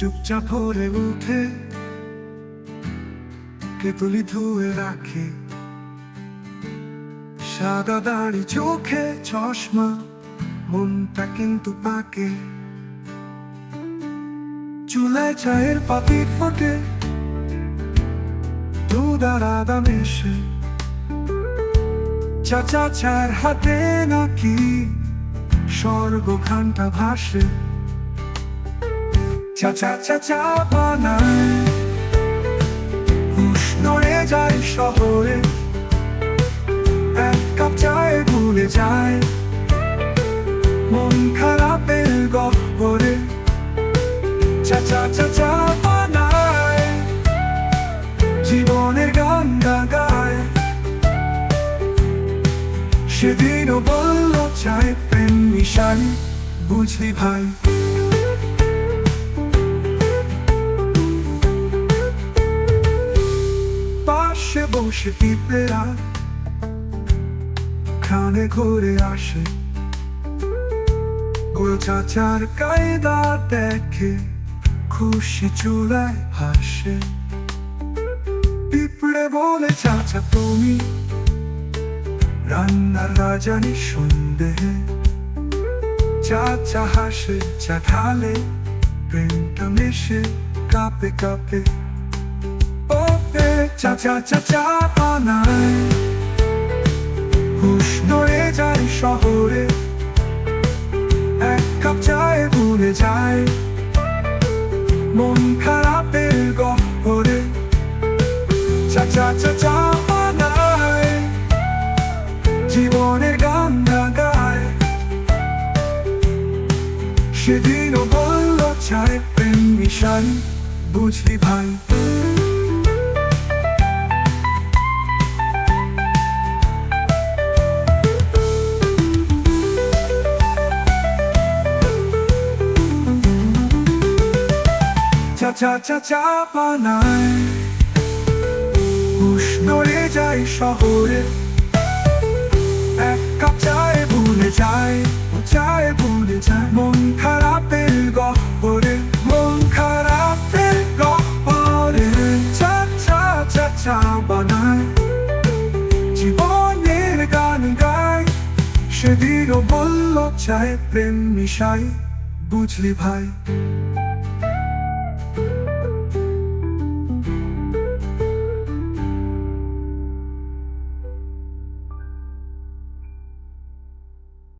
চুপচাপ ভরে উঠে কেতুলি ধুয়ে রাখে। সাদা দাড়ি চোখে চশমা, মনটা কিন্তু পাকে। চুলায় চায়ের পাতি ফোটে, দুধ আর আদা মেশে। চাচা চার হাতে নাকি স্বর্গ ঘণ্টা ভাসে চাচা চাচা বানায়। হুশ নড়ে যায় শহরে। এক কাপ চায় ভুলে যায়। মন খারাপের গহ্বরে। চাচা চাচা বানায়। জীবনের গান গায় সেদিনও বলল, চায় প্রেম মিশাই বুঝলি ভাই। বসে পিঁপড়েরা খানে ঘুরে আসে। ওর চাচার কায়দা দেখে খুশি চুলায় হাসে। পিঁপড়ে বলে, চাচা, তুমি রান্নার রাজানি সন্দেহে চাচা হাসে চা ঢালে প্রেমটা মেশে কাপে কাপে। ওপে চাচা চাচা বানায়। হুশ নড়ে যায় শহরে। এক কাপ চায় ভুলে যায় মন খারাপের গহ্বরে। চাচা চাচা বানায়। জীবনের গান গায় সেদিনও বলল চায় প্রেম মিশাই বুঝলি ভাই। চাচা চাচা বানায় হুশ নড়ে যায় শহরে। এক কাপ চায় ভুলে যায় ও চায় ভুলে যায়। মন খারাপের গহ্বরে, মন খারাপের গহ্বরে। চাচা চাচা বানায় জীবনের গান গায়, সেদিনও বলল, চায় প্রেম মিশাই বুঝলি ভাই